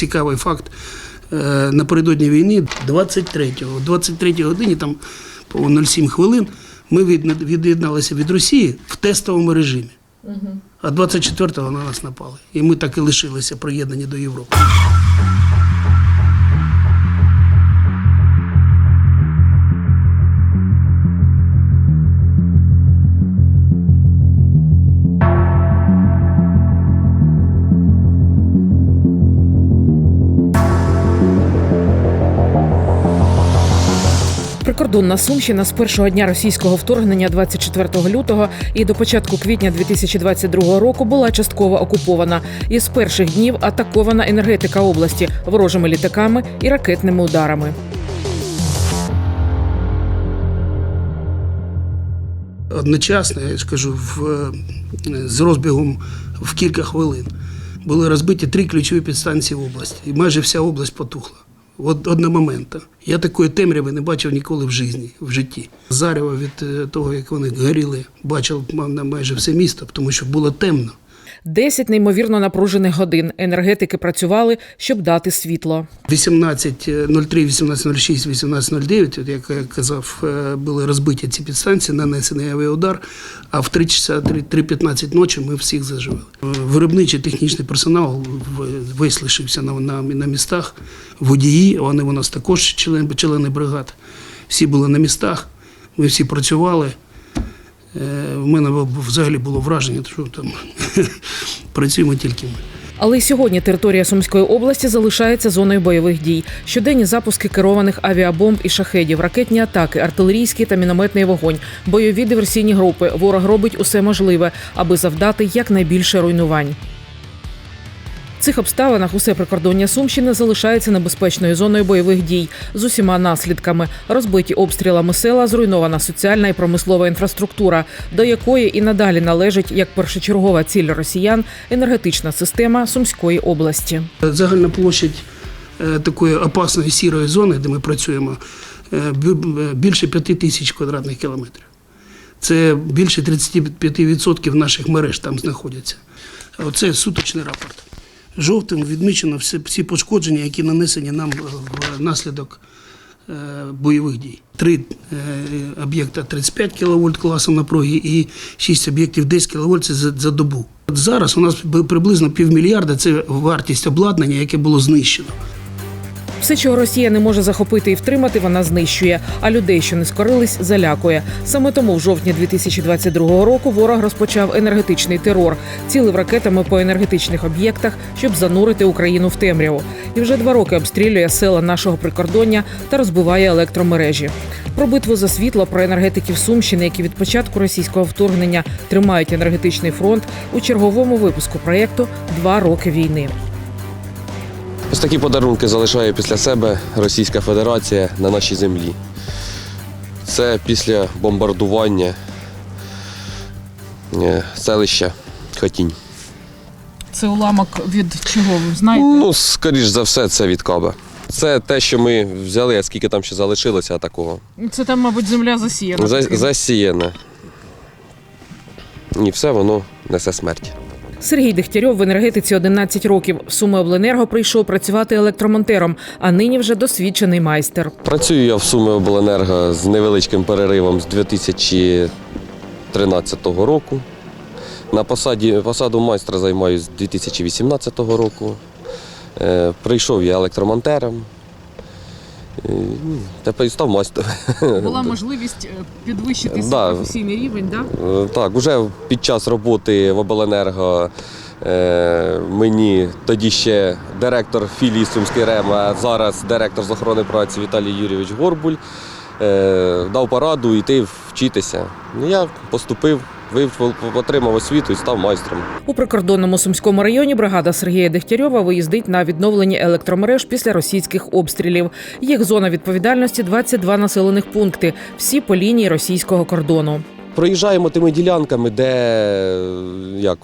Цікавий факт. е, Напередодні війни, 23-го, 23 годині, там по 07 хвилин, ми від'єдналися від Росії в тестовому режимі. А 24-го на нас напали. І ми так і лишилися приєднані до Європи. Прикордонна Сумщина з першого дня російського вторгнення 24 лютого і до початку квітня 2022 року була частково окупована. І з перших днів атакована енергетика області ворожими літаками і ракетними ударами. Одночасно, я ж кажу, в, е, з розбігом в кілька хвилин були розбиті три ключові підстанції в області. І майже вся область потухла. Одномоментно. Я такої темряви не бачив ніколи в житті. В житті. Зарево від е, того, як вони горіли, бачив майже все місто, тому що було темно. Десять неймовірно напружених годин енергетики працювали, щоб дати світло. 18.03, 18.06, 18.09, от як я казав, е, були розбиті ці підстанції, нанесений авіаудар, а в 3 часа 3.15 ночі ми всіх заживили. Е, Виробничий технічний персонал весь лишився на, на, на містах, водії, вони у нас також члени, члени бригад. Всі були на містах, ми всі працювали. Е, В мене взагалі було враження, що там працюємо тільки ми. Але й сьогодні територія Сумської області залишається зоною бойових дій. Щоденні запуски керованих авіабомб і шахедів, ракетні атаки, артилерійський та мінометний вогонь, бойові диверсійні групи. Ворог робить усе можливе, аби завдати якнайбільше руйнувань. Цих обставинах усе прикордоння Сумщини залишається небезпечною зоною бойових дій з усіма наслідками: розбиті обстрілами села, зруйнована соціальна і промислова інфраструктура, до якої і надалі належить як першочергова ціль росіян енергетична система Сумської області. Загальна площадь е, такої опасної сірої зони, де ми працюємо, е, е, більше 5 тисяч квадратних кілометрів. Це більше 35% наших мереж там знаходяться. Оце суточний рапорт. Жовтим відмічено всі, всі пошкодження, які нанесені нам е, внаслідок е, бойових дій. Три е, об'єкта 35 кВт класу напруги і 6 об'єктів 10 кВт це за, добу. Зараз у нас приблизно півмільярда це вартість обладнання, яке було знищено. Все, чого Росія не може захопити і втримати, вона знищує. А людей, що не скорились, залякує. Саме тому в жовтні 2022 року ворог розпочав енергетичний терор, цілив ракетами по енергетичних об'єктах, щоб занурити Україну в темряву. І вже два роки обстрілює села нашого прикордоння та розбиває електромережі. Про битву за світло про енергетиків Сумщини, які від початку російського вторгнення тримають енергетичний фронт у черговому випуску проєкту Два роки війни. Ось такі подарунки залишає після себе Російська Федерація на нашій землі. Це після бомбардування е, селища Хотінь. Це уламок від чого ви знаєте? Ну, скоріш за все, це від каба. Це те, що ми взяли, а скільки там ще залишилося такого. Це там, мабуть, земля засіяна. За- Засіяне. І все воно несе смерть. Сергій Дегтярьов в енергетиці 11 років. В Суми Обленерго прийшов працювати електромонтером, а нині вже досвідчений майстер. Працюю я в Суми Обленерго з невеличким переривом з 2013 року. На посаді, посаду майстра займаюся з 2018 року. Е, прийшов я електромонтером. Тепер і став майстром. Була можливість е, підвищити свій Да. професійний рівень, да? Е, Так, уже під час роботи в обленерго е, мені тоді ще директор філії Сумський РЕМ, а зараз директор з охорони праці Віталій Юрійович Горбуль дав пораду йти вчитися. Ну, Я поступив, отримав освіту і став майстром. У прикордонному сумському районі бригада Сергія Дегтярьова виїздить на відновлення електромереж після російських обстрілів. Їх зона відповідальності 22 населених пункти, всі по лінії російського кордону. Проїжджаємо тими ділянками, де як,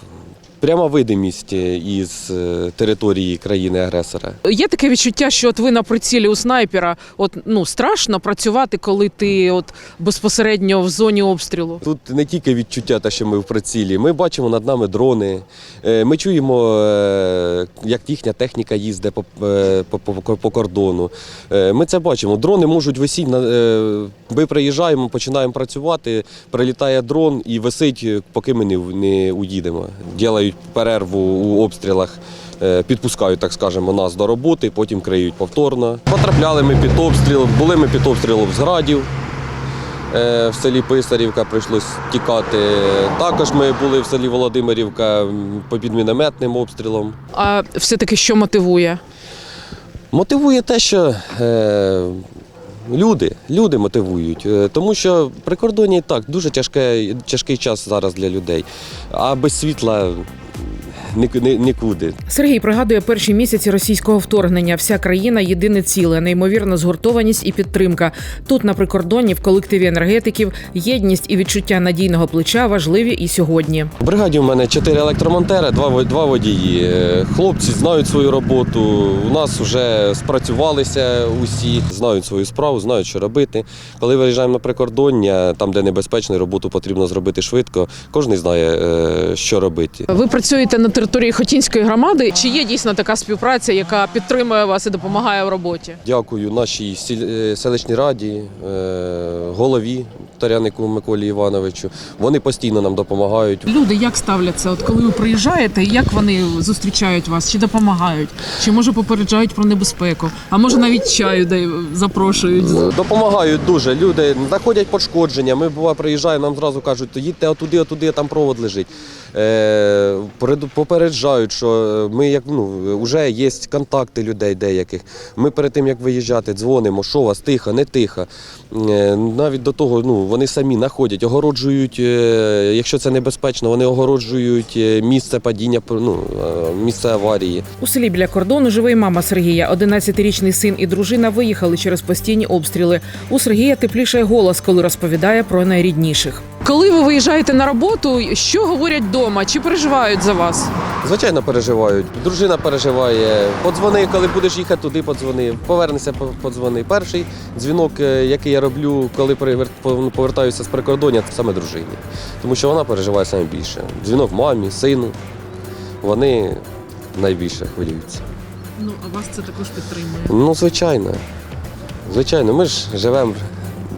пряма видимість е, із е, території країни-агресора. Є таке відчуття, що от ви на прицілі у снайпера. От ну страшно працювати, коли ти от безпосередньо в зоні обстрілу. Тут не тільки відчуття, те, що ми в прицілі. Ми бачимо над нами дрони. е, Ми чуємо, як їхня техніка їздить по, по, по, по кордону. Ми це бачимо. Дрони можуть висіти. Ми приїжджаємо, починаємо працювати. Прилітає дрон і висить, поки ми не, не уїдемо. Ділають перерву у обстрілах. е, Підпускають, так скажемо, нас до роботи, потім криють повторно. Потрапляли ми під обстріл, були ми під обстрілом з градів. Е, В селі Писарівка прийшлось тікати. Також ми були в селі Володимирівка під мінометним обстрілом. А все таки що мотивує? Мотивує те, що е, люди, люди мотивують. Е, тому що прикордоння так дуже тяжке, тяжкий час зараз для людей. А без світла Ooh. Нікуди. Сергій пригадує перші місяці російського вторгнення. Вся країна єдине ціле, неймовірна згуртованість і підтримка. Тут на прикордонні в колективі енергетиків єдність і відчуття надійного плеча важливі і сьогодні. В бригаді у мене чотири електромонтери, два, два водії. Хлопці знають свою роботу. У нас вже спрацювалися усі, знають свою справу, знають, що робити. Коли виїжджаємо на прикордоння, там, де небезпечно, роботу потрібно зробити швидко. Кожен знає, е, що робити. Ви працюєте на території Хотінської громади. Чи є дійсно така співпраця, яка підтримує вас і допомагає в роботі? Дякую нашій е, селищній раді, е, голові Тарянику Миколі Івановичу. Вони постійно нам допомагають. Люди як ставляться? От коли ви приїжджаєте, як вони зустрічають вас? Чи допомагають? Чи може попереджають про небезпеку? А може навіть чаю дай- запрошують? Допомагають дуже. Люди знаходять пошкодження. Ми буває приїжджаємо, нам зразу кажуть, то їдьте отуди, отуди, там провод лежить. Е, попереджають, що ми як ну вже є контакти людей деяких. Ми перед тим як виїжджати, дзвонимо, що у вас тихо, не тихо. Е, навіть до того, ну вони самі знаходять, огороджують, е, якщо це небезпечно, вони огороджують е, місце падіння, ну, е, місце аварії. У селі біля кордону живе й мама Сергія. 11-річний син і дружина виїхали через постійні обстріли. У Сергія теплішає голос, коли розповідає про найрідніших. Коли ви виїжджаєте на роботу, що говорять вдома? Чи переживають за вас? Звичайно, переживають. Дружина переживає. Подзвони, коли будеш їхати туди, подзвони. Повернешся, по- подзвони. Перший дзвінок, е, який я роблю, коли повертаюся з прикордоння, це саме дружині. Тому що вона переживає саме більше. Дзвінок мамі, сину. Вони найбільше хвилюються. Ну а вас це також підтримує. Ну, звичайно. Звичайно, ми ж живемо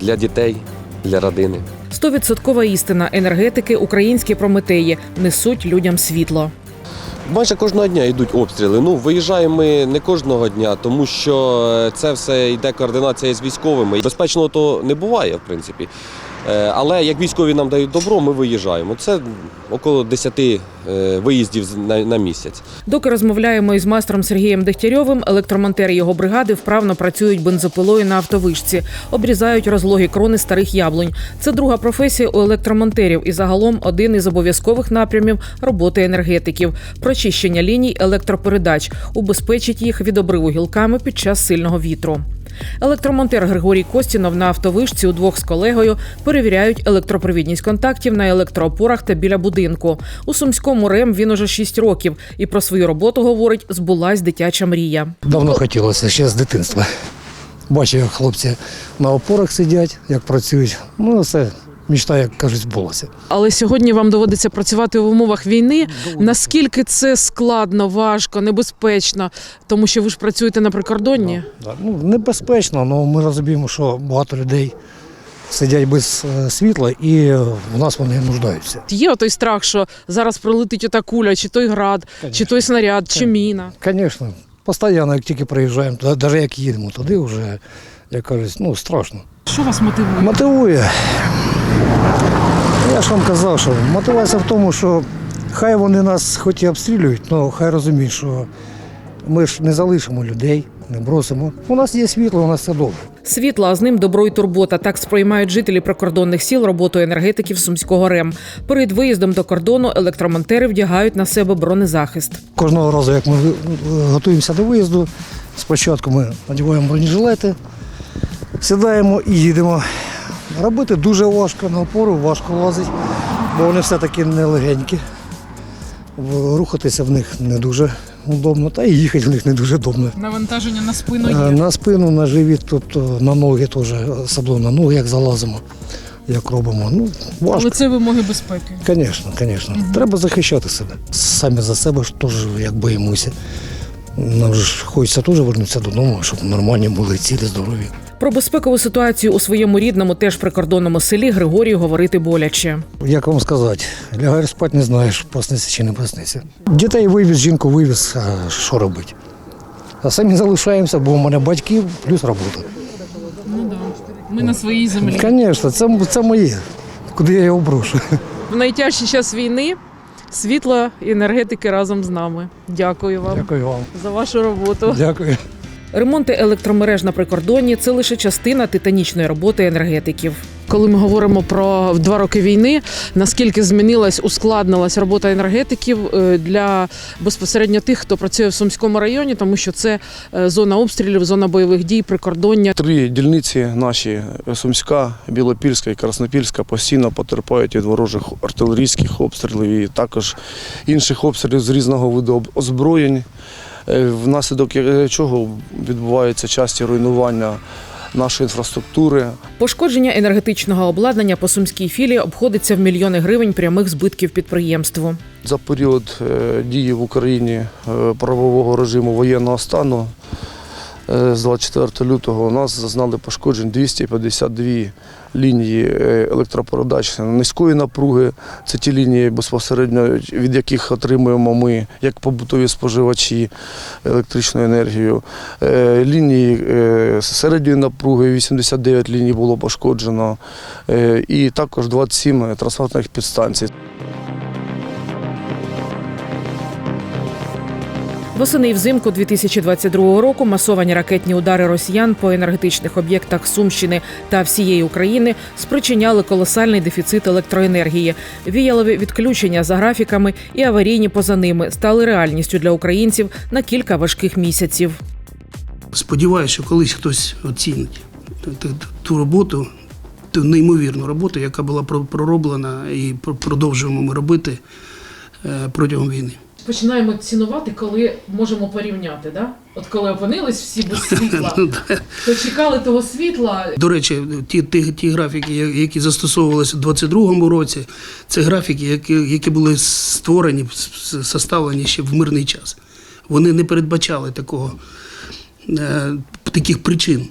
для дітей, для родини. Стовідсоткова істина енергетики, українські прометеї несуть людям світло. Майже кожного дня йдуть обстріли. Ну, виїжджаємо ми не кожного дня, тому що е, це все йде координація з військовими. Безпечного то не буває, в принципі. Е, Але як військові нам дають добро, ми виїжджаємо. Це около 10 е, виїздів на, місяць. Доки розмовляємо із майстром Сергієм Дегтярьовим, електромонтери його бригади вправно працюють бензопилою на автовишці, обрізають розлогі крони старих яблунь. Це друга професія у електромонтерів і загалом один із обов'язкових напрямів роботи енергетиків прочищення ліній електропередач, убезпечить їх від обриву гілками під час сильного вітру. Електромонтер Григорій Костінов на автовишці удвох з колегою перевіряють електропровідність контактів на електроопорах та біля будинку. У сумському РЕМ він уже 6 років і про свою роботу говорить, збулась дитяча мрія. Давно хотілося, ще з дитинства. Бачив, як хлопці на опорах сидять, як працюють. Ну, це мечта, як кажуть, збулася. Але сьогодні вам доводиться працювати в умовах війни. Наскільки це складно, важко, небезпечно, тому що ви ж працюєте на прикордонні? Да. Ну, небезпечно, але ми розуміємо, що багато людей сидять без е, світла і в нас вони нуждаються. Є той страх, що зараз прилетить ота куля, чи той град, чи той снаряд, чи міна. Звісно, постійно, як тільки приїжджаємо, туди, навіть як їдемо туди, вже, як кажуть, ну, страшно. Що вас мотивує? Мотивує. Я ж вам казав, що мотивація в тому, що хай вони нас хоч і обстрілюють, але хай розуміють, що ми ж не залишимо людей, не бросимо. У нас є світло, у нас все добре. Світла, а з ним добро й турбота. Так сприймають жителі прикордонних сіл роботу енергетиків сумського РЕМ. Перед виїздом до кордону електромонтери вдягають на себе бронезахист. Кожного разу, як ми готуємося до виїзду, спочатку ми надіваємо бронежилети, сідаємо і їдемо. Робити дуже важко, на опору важко лазить, бо вони все-таки не легенькі. Рухатися в них не дуже удобно, та і їхати в них не дуже удобно. Навантаження на спину Е, На спину, на живіт, тобто на ноги теж, особливо на ноги, як залазимо, як робимо. Ну, важко. це вимоги безпеки. Звісно, звісно. Треба захищати себе. Самі за себе ж теж як боїмося. Нам ж хочеться теж повернутися додому, щоб нормальні були цілі, здорові. Про безпекову ситуацію у своєму рідному, теж прикордонному селі Григорію говорити боляче. Як вам сказати, лягаєш спати, не знаєш, проснеться чи не проснеться. Дітей вивіз, жінку вивіз, а що робити? А самі залишаємося, бо у мене батьки плюс робота. Ну да. Ми на своїй землі. Звісно, це, це моє. Куди я його брошу? В найтяжчий час війни світло і енергетики разом з нами. Дякую вам Дякую вам. за вашу роботу. Дякую. Ремонти електромереж на прикордонні це лише частина титанічної роботи енергетиків. Коли ми говоримо про два роки війни, наскільки змінилась, ускладнилась робота енергетиків е, для безпосередньо тих, хто працює в Сумському районі, тому що це е, зона обстрілів, зона бойових дій, прикордоння. Три дільниці наші Сумська, Білопільська і Краснопільська постійно потерпають від ворожих артилерійських обстрілів і також інших обстрілів з різного виду озброєнь, внаслідок чого відбуваються часті руйнування нашої інфраструктури, Пошкодження енергетичного обладнання по сумській філії обходиться в мільйони гривень прямих збитків підприємству. За період е, дії в Україні е, правового режиму воєнного стану е, з 24 лютого у нас зазнали пошкоджень 252 лінії е, електропередач низької напруги. Це ті лінії безпосередньо від яких отримуємо ми як побутові споживачі електричну енергію. Е, Лінії е, середньої напруги 89 ліній було пошкоджено, е, і також 27 трансформаторних підстанцій. Восени і взимку 2022 року масовані ракетні удари росіян по енергетичних об'єктах Сумщини та всієї України спричиняли колосальний дефіцит електроенергії. Віялові відключення за графіками і аварійні поза ними стали реальністю для українців на кілька важких місяців. Сподіваюся, що колись хтось оцінить ту- ту- ту роботу, ту неймовірну роботу, яка була про- пророблена і про- продовжуємо ми робити е, протягом війни. Починаємо цінувати, коли можемо порівняти. Да? От коли опинились всі без світла, Ну, то чекали того світла. До речі, ті, ті, ті графіки, які застосовувалися у 2022 році, це графіки, які, які були створені, составлені ще в мирний час. Вони не передбачали такого, е, таких причин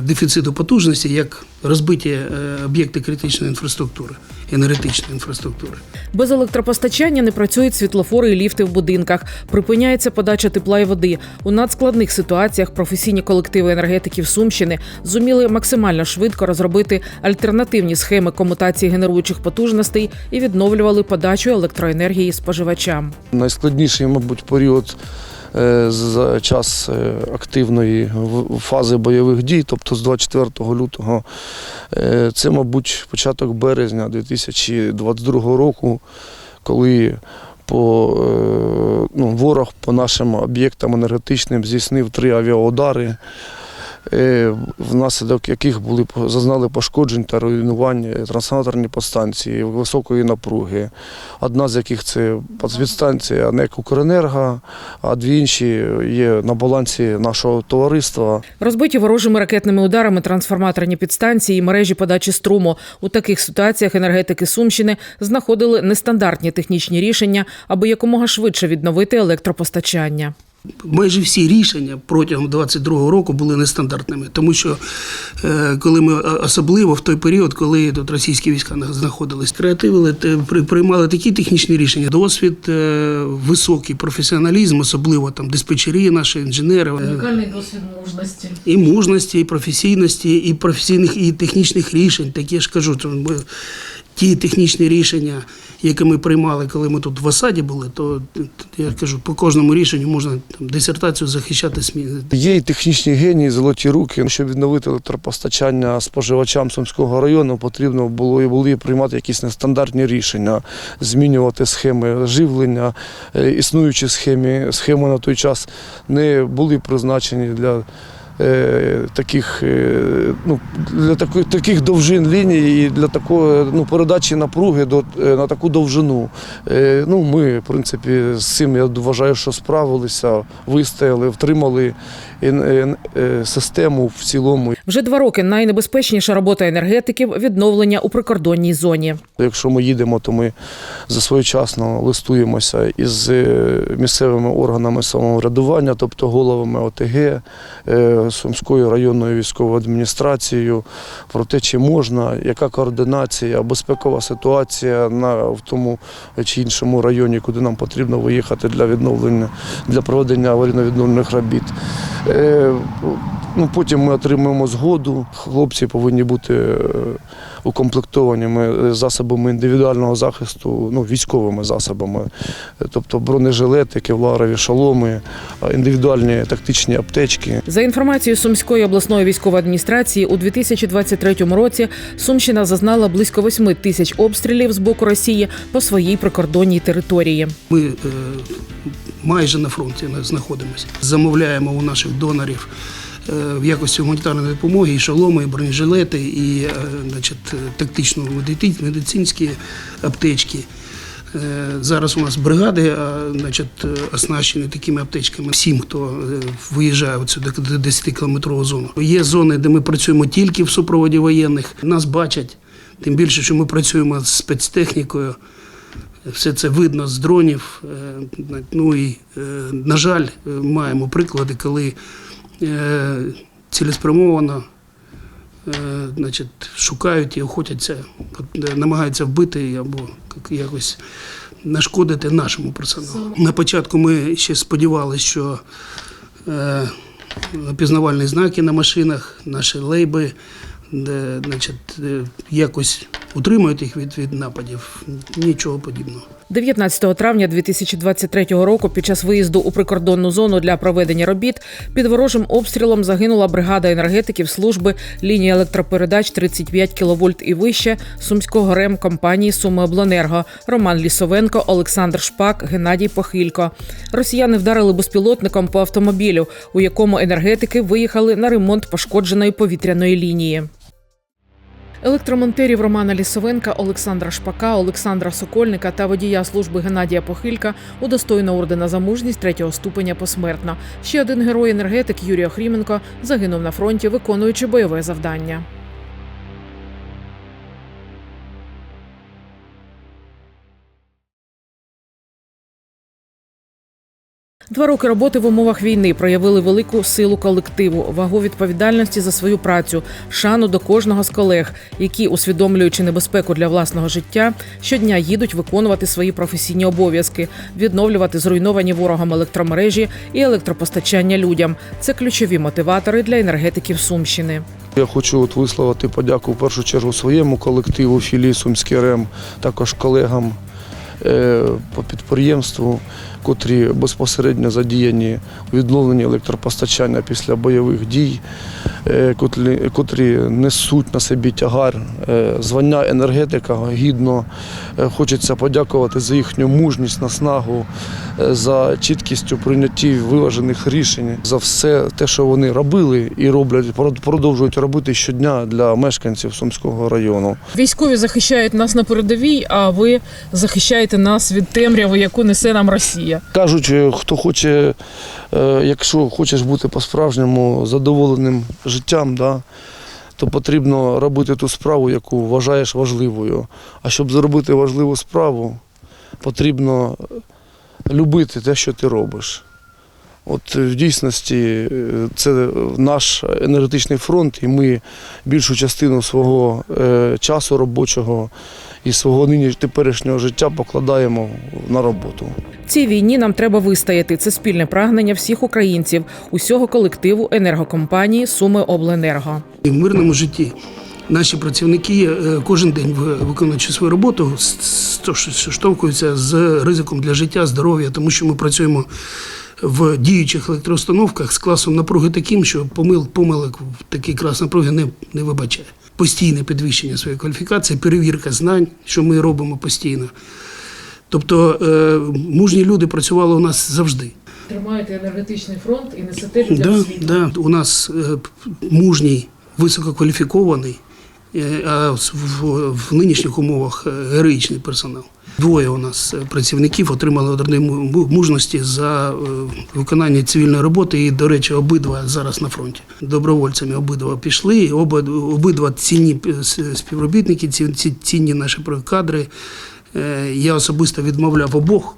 дефіциту потужності, як розбиті е, об'єкти критичної інфраструктури, енергетичної інфраструктури. Без електропостачання не працюють світлофори і ліфти в будинках. Припиняється подача тепла і води. У надскладних ситуаціях професійні колективи енергетиків Сумщини зуміли максимально швидко розробити альтернативні схеми комутації генеруючих потужностей і відновлювали подачу електроенергії споживачам. Найскладніший, мабуть, період е, за час е, активної фази бойових дій, тобто з 24 лютого, е, це, мабуть, початок березня 2022 року, коли по, е, ну, ворог по нашим об'єктам енергетичним здійснив три авіаудари. Е, Внаслідок яких були зазнали пошкоджень та руйнувань трансформаторні подстанції високої напруги. Одна з яких це підстанція НЕК Укренерго, а дві інші є на балансі нашого товариства. Розбиті ворожими ракетними ударами трансформаторні підстанції і мережі подачі струму. У таких ситуаціях енергетики Сумщини знаходили нестандартні технічні рішення, аби якомога швидше відновити електропостачання. Майже всі рішення протягом 22-го року були нестандартними, тому що е, коли ми особливо в той період, коли тут російські війська знаходились, креативили, приймали такі технічні рішення. Досвід, е, високий професіоналізм, особливо там диспетчері, наші інженери. е, досвід мужності. і мужності, і професійності, і професійних, і технічних рішень. Так я ж кажу, ті технічні рішення, які ми приймали, коли ми тут в осаді були, то я кажу, по кожному рішенню можна там, дисертацію захищати смі. Є і технічні генії, золоті руки. Щоб відновити електропостачання споживачам Сумського району, потрібно було і були приймати якісь нестандартні рішення, змінювати схеми живлення. Е, Існуючі схеми, схеми на той час не були призначені для е, таких, е, ну, для таких, таких довжин ліній і для такої ну, передачі напруги до, е, на таку довжину. Е, ну, ми, в принципі, з цим я вважаю, що справилися, вистояли, втримали е, е, е, систему в цілому. Вже два роки найнебезпечніша робота енергетиків відновлення у прикордонній зоні. Якщо ми їдемо, то ми засвоєчасно листуємося із е, місцевими органами самоврядування, тобто головами ОТГ, е, Сумською районною військовою адміністрацією, про те, чи можна, яка координація, безпекова ситуація на в тому чи іншому районі, куди нам потрібно виїхати для відновлення, для проведення аварійно-відновлених робіт. Е, Ну, потім ми отримуємо згоду. Хлопці повинні бути е, укомплектованими засобами індивідуального захисту, ну, військовими засобами, Е, тобто бронежилети, кевларові шоломи, е, індивідуальні тактичні аптечки. За інформацією Сумської обласної військової адміністрації, у 2023 році Сумщина зазнала близько 8 тисяч обстрілів з боку Росії по своїй прикордонній території. Ми е, майже на фронті знаходимося. Замовляємо у наших донорів е, в якості гуманітарної допомоги і шоломи, і бронежилети, і е, значить, тактично медицинські аптечки. Е, Зараз у нас бригади значить, е, оснащені такими аптечками. Всім, хто е, виїжджає в цю 10-кілометрову зону. Є зони, де ми працюємо тільки в супроводі воєнних. Нас бачать, тим більше, що ми працюємо з спецтехнікою. Все це видно з дронів. Е, Ну і, е, на жаль, е, маємо приклади, коли е, цілеспрямовано е, значить, шукають і охотяться, е, намагаються вбити або якось нашкодити нашому персоналу. На початку ми ще сподівалися, що е, пізнавальні знаки на машинах, наші лейби, де, значить, е, якось утримують їх від, від нападів. Нічого подібного. 19 травня 2023 року під час виїзду у прикордонну зону для проведення робіт під ворожим обстрілом загинула бригада енергетиків служби лінії електропередач 35 кВт і вище сумського рем компанії Сумиобленерго Роман Лісовенко, Олександр Шпак, Геннадій Похилько. Росіяни вдарили безпілотником по автомобілю, у якому енергетики виїхали на ремонт пошкодженої повітряної лінії. Електромонтерів Романа Лісовенка, Олександра Шпака, Олександра Сокольника та водія служби Геннадія Похилька удостоєно ордена за мужність третього ступеня посмертно. Ще один герой енергетик Юрій Охріменко загинув на фронті, виконуючи бойове завдання. Два роки роботи в умовах війни проявили велику силу колективу, вагу відповідальності за свою працю, шану до кожного з колег, які, усвідомлюючи небезпеку для власного життя, щодня їдуть виконувати свої професійні обов'язки, відновлювати зруйновані ворогом електромережі і електропостачання людям. Це ключові мотиватори для енергетиків Сумщини. Я хочу от висловити подяку в першу чергу своєму колективу філії Сумський РЕМ, також колегам е, по підприємству, котрі безпосередньо задіяні у відновленні електропостачання після бойових дій, е, котрі, несуть на собі тягар е, звання енергетика гідно. Е, Хочеться подякувати за їхню мужність, наснагу, за чіткість у прийнятті виважених рішень, за все те, що вони робили і роблять, продовжують робити щодня для мешканців Сумського району. Військові захищають нас на передовій, а ви захищаєте нас від темряви, яку несе нам Росія. Кажуть, е, хто хоче, е, якщо хочеш бути по-справжньому задоволеним життям, да, то потрібно робити ту справу, яку вважаєш важливою. А щоб зробити важливу справу, потрібно любити те, що ти робиш. От е, в дійсності е, це наш енергетичний фронт, і ми більшу частину свого е, часу робочого і свого нині теперішнього життя покладаємо на роботу. Цій війні нам треба вистояти. Це спільне прагнення всіх українців, усього колективу енергокомпанії Суми Обленерго. В мирному житті наші працівники кожен день, виконуючи свою роботу, штовхуються з ризиком для життя, здоров'я, тому що ми працюємо в діючих електроустановках з класом напруги таким, що помил, помилок в такий клас напруги не, не вибачає. Постійне підвищення своєї кваліфікації, перевірка знань, що ми робимо постійно. Тобто е, мужні люди працювали у нас завжди. Тримаєте енергетичний фронт і несете людям Да, світло. да. У нас е, мужній, висококваліфікований, е, а в, в- в нинішніх умовах героїчний персонал. Двоє у нас е, працівників отримали му- мужності за е, виконання цивільної роботи. І, до речі, обидва зараз на фронті. Добровольцями обидва пішли. і обидва цінні е, співробітники, ці- ці- цінні наші кадри. Я особисто відмовляв обох,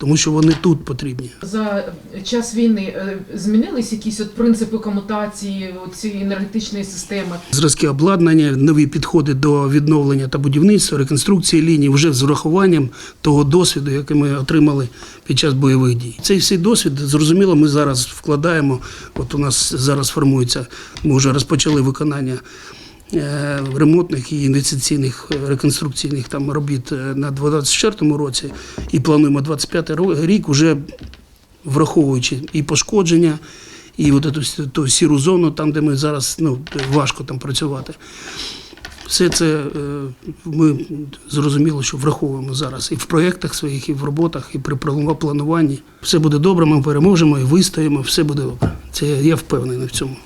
тому що вони тут потрібні. За час війни е, змінились якісь от принципи комутації цієї енергетичної системи. Зразки обладнання, нові підходи до відновлення та будівництва, реконструкції ліній вже з урахуванням того досвіду, який ми отримали під час бойових дій. Цей всій досвід, зрозуміло, ми зараз вкладаємо. От у нас зараз формується, ми вже розпочали виконання. Е, Ремонтних і інвестиційних е, реконструкційних там робіт е, на 2024 році і плануємо 25 рік, вже враховуючи і пошкодження, і от эту, ту сіру зону, там, де ми зараз ну, важко там працювати. Все це ми зрозуміло, що враховуємо зараз і в проєктах своїх, і в роботах, і при плануванні. Все буде добре, ми переможемо і вистоїмо, все буде добре. Це я впевнений в цьому.